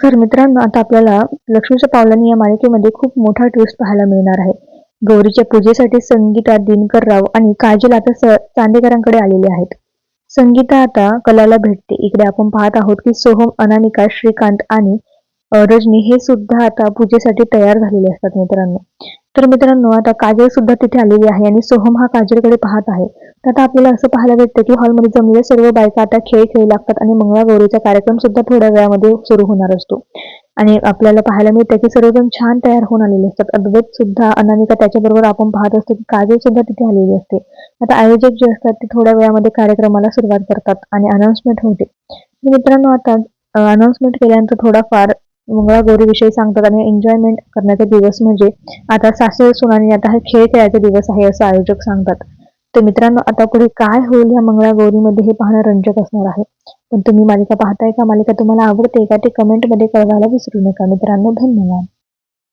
तर मित्रांनो आता आपल्याला लक्ष्मीच्या पावलांनी या मालिकेमध्ये खूप मोठा ट्विस्ट पाहायला मिळणार आहे. गौरीच्या पूजेसाठी संगीता दिनकर राव आणि काजल आता स चांदेकरांकडे आलेले आहेत. संगीता आता कलाला भेटते. इकडे आपण पाहत आहोत की सोहम अनामिका श्रीकांत आणि रजनी हे सुद्धा आता पूजेसाठी तयार झालेले असतात मित्रांनो. तर मित्रांनो आता काजल सुद्धा तिथे आलेली आहे आणि सोहम हा काजलकडे पाहत आहे. तर आता आपल्याला असं पाहायला भेटतं की हॉलमध्ये जमलेल्या सर्व बायका आता खेळ खेळू लागतात आणि मंगळागौरीचा कार्यक्रम सुद्धा थोड्या वेळामध्ये सुरू होणार असतो. आणि आपल्याला पाहायला मिळतं की सर्वजण छान तयार होऊन आलेले असतात. अद्वैत सुद्धा अनामिका त्याच्याबरोबर आपण पाहत असतो की काजल सुद्धा तिथे आलेली असते. आता आयोजक जे असतात ते थोड्या वेळामध्ये कार्यक्रमाला सुरुवात करतात आणि अनाउन्समेंट होते. मित्रांनो आता अनाउन्समेंट केल्यानंतर थोडाफार मंगळागौरीविषयी सांगतात आणि एन्जॉयमेंट करण्याचा दिवस म्हणजे आता सासू सुनाने आता हा खेळ खेळायचा दिवस आहे असं आयोजक सांगतात. तर मित्रांनो आता पुढे काय होईल या मंगळागौरीमध्ये हे पाहणं रंजक असणार आहे. पण तुम्ही मालिका पाहताय का? मालिका तुम्हाला आवडते का ते कमेंटमध्ये कळवायला विसरू नका. मित्रांनो धन्यवाद.